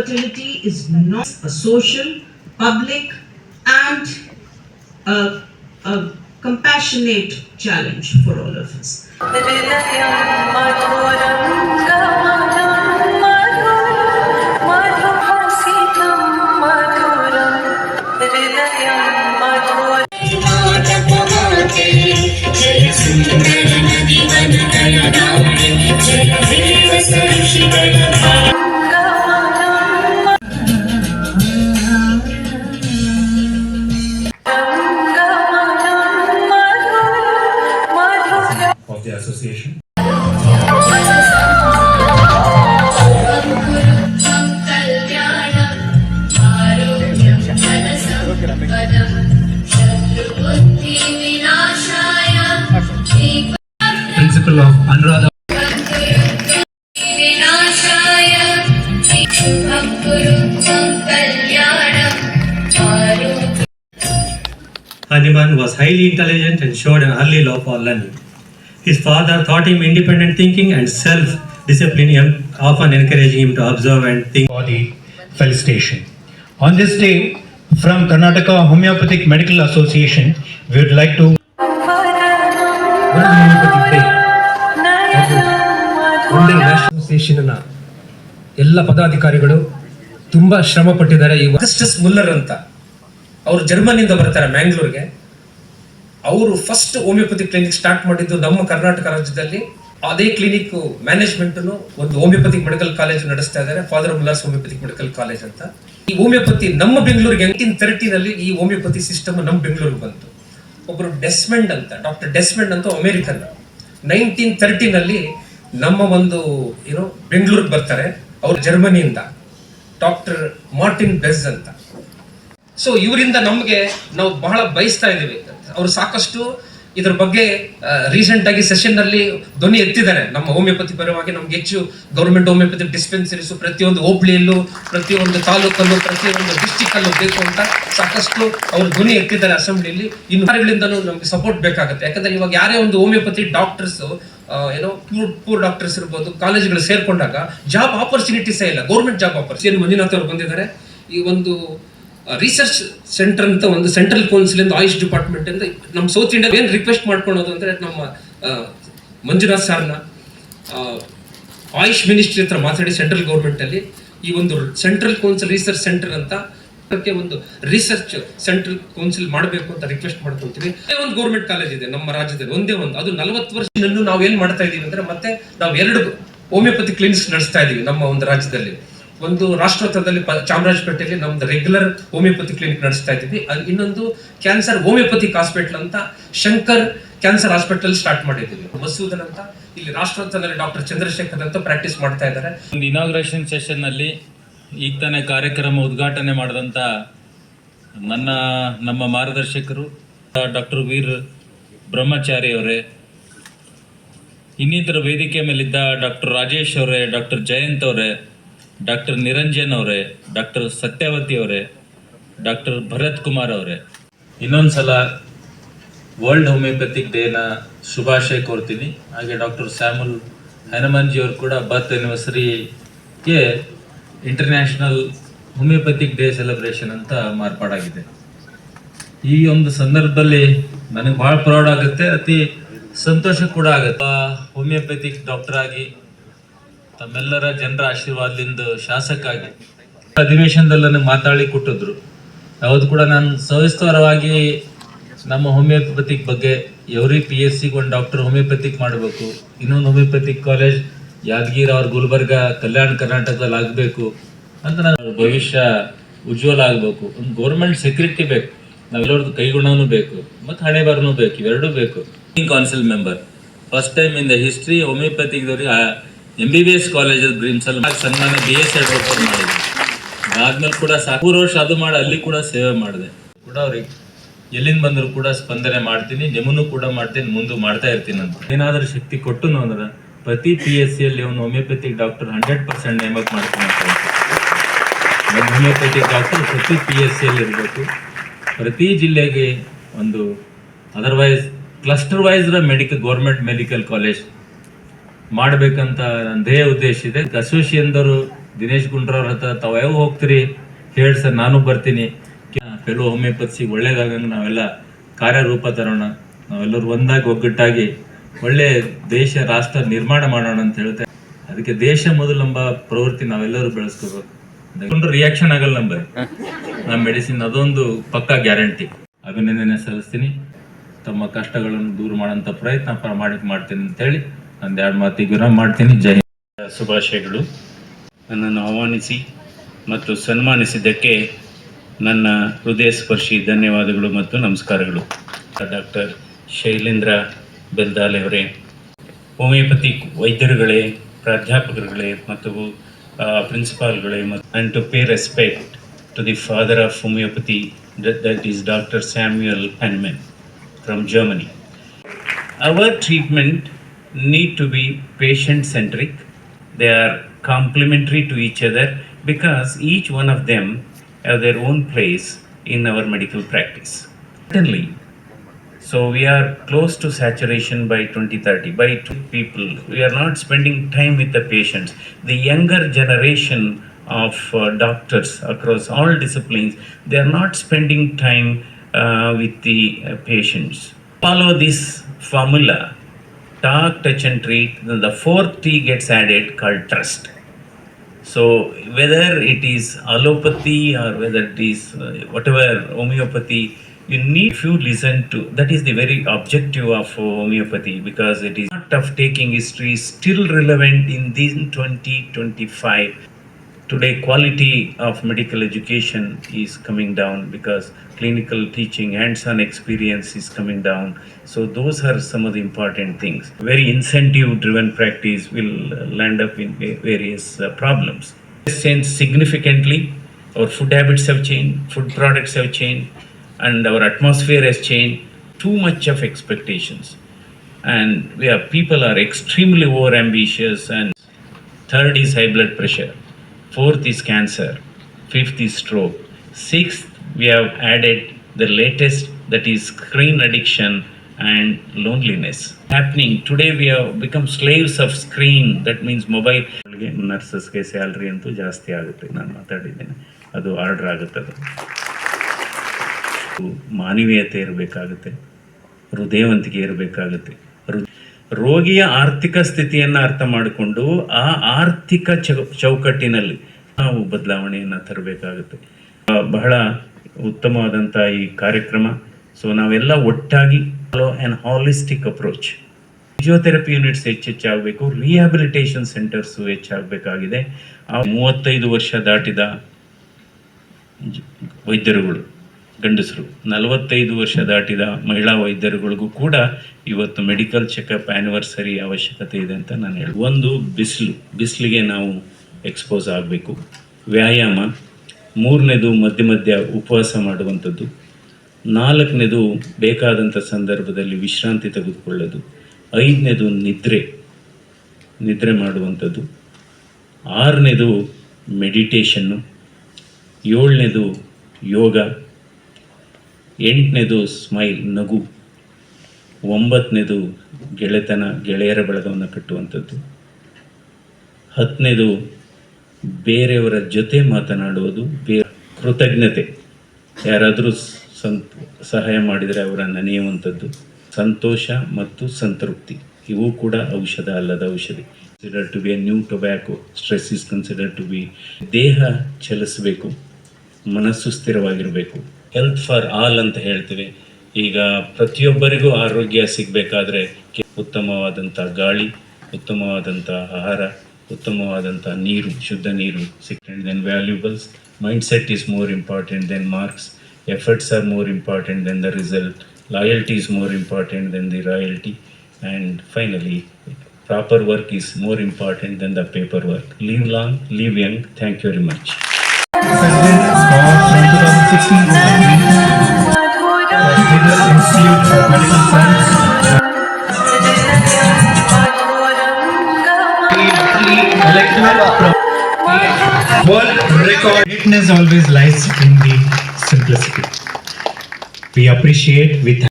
infertility is not a social, public, and a, a compassionate challenge for all of us. Principal of Anuradha. Hanuman was highly intelligent and showed an early love for learning. His father taught him independent thinking and self-discipline, often encouraging him to observe and think. For the fell station. On this day, from Karnataka Homeopathic Medical Association, we would like to ಅಸೋಸಿಯೇಷನ್ನ ಎಲ್ಲ ಪದಾಧಿಕಾರಿಗಳು ತುಂಬ ಶ್ರಮ ಪಟ್ಟಿದ್ದಾರೆ ಈ Augustus Muller ಅಂತ ಅವರು ಜರ್ಮನಿಯಿಂದ ಬರ್ತಾರೆ ಮ್ಯಾಂಗ್ಳೂರ್ಗೆ. ಅವರು ಫಸ್ಟ್ ಹೋಮಿಯೋಪತಿ ಕ್ಲಿನಿಕ್ ಸ್ಟಾರ್ಟ್ ಮಾಡಿದ್ದು ನಮ್ಮ ಕರ್ನಾಟಕ ರಾಜ್ಯದಲ್ಲಿ. ಅದೇ ಕ್ಲಿನಿಕ್ ಮ್ಯಾನೇಜ್ಮೆಂಟ್ ಒಂದು ಹೋಮಿಯೋಪತಿ ಮೆಡಿಕಲ್ ಕಾಲೇಜ್ ನಡೆಸ್ತಾ ಇದ್ದಾರೆ. Father Muller's homeopathic medical college ಅಂತ. ಈ ಹೋಮಿಯೋಪತಿ ನಮ್ಮ ಬೆಂಗಳೂರಿಗೆ ನೈನ್ಟೀನ್ ತರ್ಟಿನಲ್ಲಿ ಈ ಹೋಮಿಯೋಪತಿ ಸಿಸ್ಟಮ್ ನಮ್ಮ ಬೆಂಗಳೂರಿಗೆ ಬಂತು. ಒಬ್ಬರು ಡೆಸ್ಮೆಂಡ್ ಅಂತ ಡಾಕ್ಟರ್ ಡೆಸ್ಮೆಂಡ್ ಅಂತ ಅಮೇರಿಕನ್. ನೈನ್ಟೀನ್ ತರ್ಟಿನಲ್ಲಿ ನಮ್ಮ ಒಂದು ಏನು ಬೆಂಗಳೂರಿಗೆ ಬರ್ತಾರೆ. ಅವರು ಜರ್ಮನಿಯಿಂದ. ಡಾಕ್ಟರ್ ಮಾರ್ಟಿನ್ ಬೆಸ್ ಅಂತ. ಸೊ ಇವರಿಂದ ನಮಗೆ ನಾವು ಬಹಳ ಬಯಸ್ತಾ ಇದ್ದೀವಿ. ಅವರು ಸಾಕಷ್ಟು ಇದ್ರ ಬಗ್ಗೆ ರೀಸೆಂಟ್ ಆಗಿ ಸೆಷನ್ನಲ್ಲಿ ಧ್ವನಿ ಎತ್ತಿದ್ದಾರೆ. ನಮ್ಮ ಹೋಮಿಯೋಪತಿ ಪರವಾಗಿ ನಮ್ಗೆ ಹೆಚ್ಚು ಗೌರ್ಮೆಂಟ್ ಹೋಮಿಯೋಪತಿ ಡಿಸ್ಪೆನ್ಸರೀಸ್ ಪ್ರತಿಯೊಂದು ಹೋಬಳಿಯಲ್ಲೂ ಪ್ರತಿಯೊಂದು ತಾಲೂಕಲ್ಲೂ, ಪ್ರತಿಯೊಂದು ಡಿಸ್ಟಿಕ್ ಅಲ್ಲೂ ಬೇಕು ಅಂತ ಸಾಕಷ್ಟು ಅವರು ಧ್ವನಿ ಎತ್ತಿದ್ದಾರೆ ಅಸೆಂಬ್ಲಿಯಲ್ಲಿ. ಇನ್ನು ನಮ್ಗೆ ಸಪೋರ್ಟ್ ಬೇಕಾಗುತ್ತೆ. ಯಾಕಂದ್ರೆ ಇವಾಗ ಯಾರೇ ಒಂದು ಹೋಮಿಯೋಪತಿ ಡಾಕ್ಟರ್ಸ್ ಏನೋ ಪೂರ್ ಪೂರ್ ಡಾಕ್ಟರ್ಸ್ ಇರ್ಬೋದು ಕಾಲೇಜ್ಗಳು ಸೇರ್ಕೊಂಡಾಗ ಜಾಬ್ ಆಪರ್ಚುನಿಟೀಸೇ ಇಲ್ಲ ಗೌರ್ಮೆಂಟ್ ಜಾಬ್ ಆಪರ್ಚುನಿಟಿ ಮಂಜುನಾಥ್ ಅವರು ಬಂದಿದ್ದಾರೆ. ಈ ಒಂದು ರಿಸರ್ಚ್ ಸೆಂಟರ್ ಅಂತ ಒಂದು ಸೆಂಟ್ರಲ್ ಕೌನ್ಸಿಲ್ ಇಂದ ಆಯುಷ್ ಡಿಪಾರ್ಟ್ಮೆಂಟ್ ಇಂದ ನಮ್ಮ ಸೌತ್ ಇಂಡಿಯಾ ಏನು ರಿಕ್ವೆಸ್ಟ್ ಮಾಡ್ಕೊಳೋದು ಅಂದರೆ ನಮ್ಮ ಮಂಜುನಾಥ್ ಸರ್ನ ಆಯುಷ್ ಮಿನಿಸ್ಟ್ರಿ ಹತ್ರ ಮಾತಾಡಿ ಸೆಂಟ್ರಲ್ ಗೌರ್ಮೆಂಟಲ್ಲಿ ಈ ಒಂದು ಸೆಂಟ್ರಲ್ ಕೌನ್ಸಿಲ್ ರಿಸರ್ಚ್ ಸೆಂಟರ್ ಅಂತ ಅದಕ್ಕೆ ಒಂದು ರಿಸರ್ಚ್ ಸೆಂಟ್ರಲ್ ಕೌನ್ಸಿಲ್ ಮಾಡಬೇಕು ಅಂತ ರಿಕ್ವೆಸ್ಟ್ ಮಾಡ್ಕೊಳ್ತೀವಿ. ಒಂದೇ ಗೌರ್ಮೆಂಟ್ ಕಾಲೇಜ್ ಇದೆ ನಮ್ಮ ರಾಜ್ಯದಲ್ಲಿ, ಒಂದೇ ಒಂದು. ಅದು ನಲವತ್ತು ವರ್ಷದಿಂದ ನಾವು ಏನ್ ಮಾಡ್ತಾ ಇದೀವಿ ಅಂದ್ರೆ ಮತ್ತೆ ನಾವು ಎರಡು ಹೋಮಿಯೋಪತಿ ಕ್ಲಿನಿಕ್ಸ್ ನಡೆಸ್ತಾ ಇದೀವಿ ನಮ್ಮ ಒಂದು ರಾಜ್ಯದಲ್ಲಿ. ಒಂದು ರಾಷ್ಟ್ರೋತ್ತರದಲ್ಲಿ ಚಾಮರಾಜಪೇಟೆಯಲ್ಲಿ ನಮ್ದು ರೆಗ್ಯುಲರ್ ಹೋಮಿಯೋಪತಿ ಕ್ಲಿನಿಕ್ ನಡೆಸ್ತಾ ಇದ್ದೀವಿ. ಅದು ಇನ್ನೊಂದು ಕ್ಯಾನ್ಸರ್ ಹೋಮಿಯೋಪತಿಕ್ ಹಾಸ್ಪಿಟಲ್ ಅಂತ ಶಂಕರ್ ಕ್ಯಾನ್ಸರ್ ಹಾಸ್ಪಿಟಲ್ ಸ್ಟಾರ್ಟ್ ಮಾಡಿದ್ದೀವಿ. ಮಸೂದನ್ ಅಂತ ಇಲ್ಲಿ ರಾಷ್ಟ್ರೋತ್ತರದಲ್ಲಿ ಡಾಕ್ಟರ್ ಚಂದ್ರಶೇಖರ್ ಅಂತ ಪ್ರಾಕ್ಟೀಸ್ ಮಾಡ್ತಾ ಇದ್ದಾರೆ. ಇನಾಗ್ರೇಷನ್ ಸೆಷನ್ನಲ್ಲಿ ಈಗ ತಾನೇ ಕಾರ್ಯಕ್ರಮ ಉದ್ಘಾಟನೆ ಮಾಡಿದಂಥ ನನ್ನ, ನಮ್ಮ ಮಾರ್ಗದರ್ಶಕರು, ಡಾಕ್ಟರ್ ವೀರ್ ಬ್ರಹ್ಮಚಾರಿ ಅವರೇ, ಇನ್ನಿತರ ವೇದಿಕೆ ಮೇಲಿದ್ದ ಡಾಕ್ಟರ್ ರಾಜೇಶ್ ಅವರೇ, ಡಾಕ್ಟರ್ ಜಯಂತ್ ಅವರೇ, ಡಾಕ್ಟರ್ ನಿರಂಜನ್ ಅವರೇ, ಡಾಕ್ಟರ್ ಸತ್ಯವತಿ ಅವರೇ, ಡಾಕ್ಟರ್ ಭರತ್ ಕುಮಾರ್ ಅವರೇ. ಇನ್ನೊಂದು ಸಲ ವರ್ಲ್ಡ್ ಹೋಮಿಯೋಪತಿಕ್ ಡೇನ ಶುಭಾಶಯ ಕೋರ್ತೀನಿ. ಹಾಗೆ ಡಾಕ್ಟರ್ ಸ್ಯಾಮುಲ್ ಹನುಮಾನ್ಜಿ ಅವರು ಕೂಡ ಬರ್ತ್ ಆನಿವರ್ಸರಿಗೆ ಇಂಟರ್ನ್ಯಾಷನಲ್ ಹೋಮಿಯೋಪತಿಕ್ ಡೇ ಸೆಲೆಬ್ರೇಷನ್ ಅಂತ ಮಾರ್ಪಾಡಾಗಿದೆ. ಈ ಒಂದು ಸಂದರ್ಭದಲ್ಲಿ ನನಗೆ ಬಹಳ ಪ್ರೌಡ್ ಆಗುತ್ತೆ, ಅತಿ ಸಂತೋಷ ಕೂಡ ಆಗುತ್ತೆ. ಹೋಮಿಯೋಪತಿಕ್ ಡಾಕ್ಟರ್ ಆಗಿ ತಮ್ಮೆಲ್ಲರ ಜನರ ಆಶೀರ್ವಾದದಿಂದ ಶಾಸಕ ಆಗಿ ಅಧಿವೇಶನದಲ್ಲಿ ನನಗೆ ಮಾತಾಡಿ ಕೊಟ್ಟಿದ್ರು. ಯಾವುದು ಕೂಡ ನಾನು ಸವಿಸ್ತಾರವಾಗಿ ನಮ್ಮ ಹೋಮಿಯೋಪತಿಕ್ ಬಗ್ಗೆ ಎವ್ರಿ ಪಿ ಎಸ್ ಸಿಗೆ ಒಂದು ಡಾಕ್ಟರ್ ಹೋಮಿಯೋಪತಿಕ್ ಮಾಡಬೇಕು, ಇನ್ನೊಂದು ಹೋಮಿಯೋಪತಿಕ್ ಕಾಲೇಜ್ ಯಾದಗಿರಿ ಅವ್ರ ಗುಲ್ಬರ್ಗ ಕಲ್ಯಾಣ ಕರ್ನಾಟಕದಲ್ಲಿ ಆಗಬೇಕು ಅಂತ ನಾನು ಭವಿಷ್ಯ ಉಜ್ವಲ ಆಗಬೇಕು. ಒಂದು ಗೌರ್ಮೆಂಟ್ ಸೆಕ್ಯೂರಿಟಿ ಬೇಕು. ನಾವೆಲ್ಲರದ್ದು ಕೈಗುಣನೂ ಬೇಕು. ಮತ್ತು ಹಣೆ ಬರನೂ ಬೇಕು. ಇವೆರಡೂ ಬೇಕು. Council member first time in the history ಹೋಮಿಯೋಪತಿಕ್ದವ್ರಿಗೆ M B B S college ಬ್ರಿಮ್ಸಲ್ ಸನ್ಮಾನ ಬಿ ಎಸ್ ಮಾಡಿದ್ರು. ಅದಾದ್ಮೇಲೆ ಕೂಡ ಸಾಕು ಮೂರು ವರ್ಷ ಅದು ಮಾಡಿ ಅಲ್ಲಿ ಕೂಡ ಸೇವೆ ಮಾಡಿದೆ. ಕೂಡ ಅವ್ರಿಗೆ ಎಲ್ಲಿಂದ ಬಂದರೂ ಕೂಡ ಸ್ಪಂದನೆ ಮಾಡ್ತೀನಿ ನಿಮ್ಮನ್ನು ಕೂಡ ಮಾಡ್ತೀನಿ, ಮುಂದೆ ಮಾಡ್ತಾ ಇರ್ತೀನಿ ಅಂತ. ಏನಾದರೂ ಶಕ್ತಿ ಕೊಟ್ಟು ಅಂದ್ರೆ ಪ್ರತಿ ಪಿ ಎಸ್ ಸಿಯಲ್ಲಿ ಅವನು ಹೋಮಿಯೋಪತಿಕ್ ಡಾಕ್ಟರ್ ಹಂಡ್ರೆಡ್ ಪರ್ಸೆಂಟ್ ನೇಮಕ ಹೇಳ್ತೀನಿ. ಒಂದು ಹೋಮಿಯೋಪತಿಕ್ ಡಾಕ್ಟರ್ ಪ್ರತಿ ಪಿ ಎಸ್ ಸಿಯಲ್ಲಿ ಇರಬೇಕು. ಪ್ರತಿ ಜಿಲ್ಲೆಗೆ ಒಂದು otherwise cluster wise medical government medical college ಮಾಡಬೇಕಂತ ನನ್ನ ಧ್ಯೇಯ ಉದ್ದೇಶ ಇದೆ. ಅಸೋಸಿಯೇಷನ್ದವರು ದಿನೇಶ್ ಗುಂಡ್ರವ್ರ ಹತ್ರ ತಾವು ಯಾವ ಹೋಗ್ತೀರಿ? ಹೇಳಿ ಸರ್, ನಾನು ಬರ್ತೀನಿ. ಫೆಲೋ ಹೋಮಿಯೋಪತಿ ಒಳ್ಳೇದಾಗಂಗೆ ನಾವೆಲ್ಲ ಕಾರ್ಯರೂಪ ತರೋಣ. ನಾವೆಲ್ಲರೂ ಒಂದಾಗಿ ಒಗ್ಗಟ್ಟಾಗಿ ಒಳ್ಳೆ ದೇಶ, ರಾಷ್ಟ್ರ ನಿರ್ಮಾಣ ಮಾಡೋಣ ಅಂತ ಹೇಳ್ತಾ ಅದಕ್ಕೆ ದೇಶ ಮೊದಲು ಎಂಬ ಪ್ರವೃತ್ತಿ ನಾವೆಲ್ಲರೂ ಬೆಳೆಸ್ಕೋಬೇಕು. ರಿಯಾಕ್ಷನ್ ಆಗಲ್ಲ ನಂಬರ್ ನಮ್ಮ ಮೆಡಿಸಿನ್ ಅದೊಂದು ಪಕ್ಕಾ ಗ್ಯಾರಂಟಿ ಅಭಿನಂದನೆ ಸಲ್ಲಿಸ್ತೀನಿ. ತಮ್ಮ ಕಷ್ಟಗಳನ್ನು ದೂರ ಮಾಡುವಂತ ಪ್ರಯತ್ನ ಪ್ರಾಮಾಣಿಕ ಮಾಡ್ತೀನಿ ಅಂತ ಹೇಳಿ ಒಂದ್ ಎರಡು ಮಾತಿಗೆ ವಿರಾಮ ಮಾಡ್ತೀನಿ. ಜೈ. ಶುಭಾಶಯಗಳು. ನನ್ನನ್ನು ಆಹ್ವಾನಿಸಿ ಮತ್ತು ಸನ್ಮಾನಿಸಿದ್ದಕ್ಕೆ ನನ್ನ ಹೃದಯ ಸ್ಪರ್ಶಿ ಧನ್ಯವಾದಗಳು ಮತ್ತು ನಮಸ್ಕಾರಗಳು. ಡಾಕ್ಟರ್ ಶೈಲೇಂದ್ರ ಬೆಲ್ದಾಲೆ ಅವರೇ ಹೋಮಿಯೋಪತಿಕ್ ವೈದ್ಯರುಗಳೇ ಪ್ರಾಧ್ಯಾಪಕರುಗಳೇ ಮತ್ತು ಪ್ರಿನ್ಸಿಪಾಲ್ಗಳೇ ಮತ್ತು and to pay respect to the father of homeopathy that is doctor Samuel Hahnemann from Germany our treatment need to be patient centric they are complementary to each other because each one of them have their own place in our medical practice certainly so we are close to saturation by 2030 by two people we are not spending time with the patients. The younger generation of uh, doctors across all disciplines they are not spending time uh, with the uh, patients. Follow this formula. Talk touch and treat. Then the fourth t gets added called trust. So whether it is allopathy or whether it is uh, whatever homeopathy, you need you listen to that is the very objective of uh, homeopathy because it is art of taking history still relevant in this 2025. Today, quality of medical education is coming down because clinical teaching, hands-on experience is coming down. So those are some of the important things. Very incentive-driven practice will uh, land up in various uh, problems. Has changed significantly. Our food habits have changed, food products have changed, and our atmosphere has changed. Too much of expectations, and we are people are extremely over ambitious and Third is high blood pressure. Fourth is cancer. Fifth is stroke. Sixth, we have added the latest that is screen addiction and loneliness. Happening today, we have become slaves of screen. That means mobile. ನರ್ಸಸ್ಗೆ salary ಅಂತೂ ಜಾಸ್ತಿ jaasti ನಾನು nan ಅದು adu order ಅದು ಮಾನವೀಯತೆ ಇರಬೇಕಾಗುತ್ತೆ, ಹೃದಯವಂತಿಕೆ ಇರಬೇಕಾಗುತ್ತೆ. ರೋಗಿಯ ಆರ್ಥಿಕ ಸ್ಥಿತಿಯನ್ನು ಅರ್ಥ ಮಾಡಿಕೊಂಡು ಆ ಆರ್ಥಿಕ ಚೌಕಟ್ಟಿನಲ್ಲಿ ನಾವು ಬದಲಾವಣೆಯನ್ನು ತರಬೇಕಾಗುತ್ತೆ. ಬಹಳ ಉತ್ತಮವಾದಂಥ ಈ ಕಾರ್ಯಕ್ರಮ. ಸೊ ನಾವೆಲ್ಲ ಒಟ್ಟಾಗಿ an holistic approach physiotherapy units ಹೆಚ್ಚೆಚ್ಚಾಗಬೇಕು rehabilitation centres ಹೆಚ್ಚಾಗಬೇಕಾಗಿದೆ. ಆ, ಮೂವತ್ತೈದು ವರ್ಷ ದಾಟಿದ ವೈದ್ಯರುಗಳು. ಗಂಡಸರು. ನಲವತ್ತೈದು ವರ್ಷ ದಾಟಿದ ಮಹಿಳಾ ವೈದ್ಯರುಗಳಿಗೂ ಕೂಡ ಇವತ್ತು ಮೆಡಿಕಲ್ ಚೆಕಪ್ ಆ್ಯನಿವರ್ಸರಿ ಅವಶ್ಯಕತೆ ಇದೆ ಅಂತ ನಾನು ಹೇಳಿ, ಒಂದು ಬಿಸಿಲು, ಬಿಸಿಲಿಗೆ ನಾವು ಎಕ್ಸ್ಪೋಸ್ ಆಗಬೇಕು. ವ್ಯಾಯಾಮ, ಮೂರನೇದು ಮಧ್ಯ ಮಧ್ಯ ಉಪವಾಸ ಮಾಡುವಂಥದ್ದು, ನಾಲ್ಕನೇದು ಬೇಕಾದಂಥ ಸಂದರ್ಭದಲ್ಲಿ ವಿಶ್ರಾಂತಿ ತೆಗೆದುಕೊಳ್ಳೋದು, ಐದನೇದು ನಿದ್ರೆ ನಿದ್ರೆ ಮಾಡುವಂಥದ್ದು, ಆರನೇದು ಮೆಡಿಟೇಷನ್ನು ಏಳನೇದು ಯೋಗ ಎಂಟನೇದು ಸ್ಮೈಲ್, ನಗು. ಒಂಬತ್ತನೇದು ಗೆಳೆತನ, ಗೆಳೆಯರ ಬಳಗವನ್ನು ಕಟ್ಟುವಂಥದ್ದು. ಹತ್ತನೇದು ಬೇರೆಯವರ ಜೊತೆ ಮಾತನಾಡುವುದು, ಬೇರೆ ಕೃತಜ್ಞತೆ. ಯಾರಾದರೂ ಸಂತ್ ಸಹಾಯ ಮಾಡಿದರೆ ಅವರ ನೆನೆಯುವಂಥದ್ದು. ಸಂತೋಷ ಮತ್ತು ಸಂತೃಪ್ತಿ. ಇವು ಕೂಡ ಔಷಧ ಅಲ್ಲದ ಔಷಧಿ. Consider to be a new tobacco stress is consider to be ದೇಹ ಚಲಿಸಬೇಕು. ಮನಸ್ಸು ಸ್ಥಿರವಾಗಿರಬೇಕು. ಹೆಲ್ತ್ ಫಾರ್ ಆಲ್ ಅಂತ ಹೇಳ್ತೀವಿ. ಈಗ ಪ್ರತಿಯೊಬ್ಬರಿಗೂ ಆರೋಗ್ಯ ಸಿಗಬೇಕಾದ್ರೆ ಉತ್ತಮವಾದಂಥ ಗಾಳಿ ಉತ್ತಮವಾದಂಥ ಆಹಾರ ಉತ್ತಮವಾದಂಥ ನೀರು, ಶುದ್ಧ ನೀರು ಸಿಕ್ಕಿದೆ then valuables mind set is more important then marks efforts are more important then the result loyalty is more important then the royalty and finally proper work is more important then the paper work live long live young thank you very you very much President for 2016 to Institute of Medical Science. World record. Greatness always lies in the simplicity. We appreciate with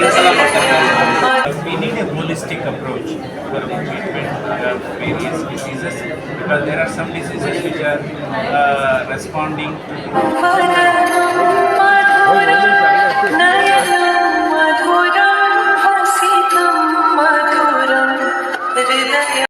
We need a holistic approach for the treatment of various diseases because there are some diseases which are uh, responding to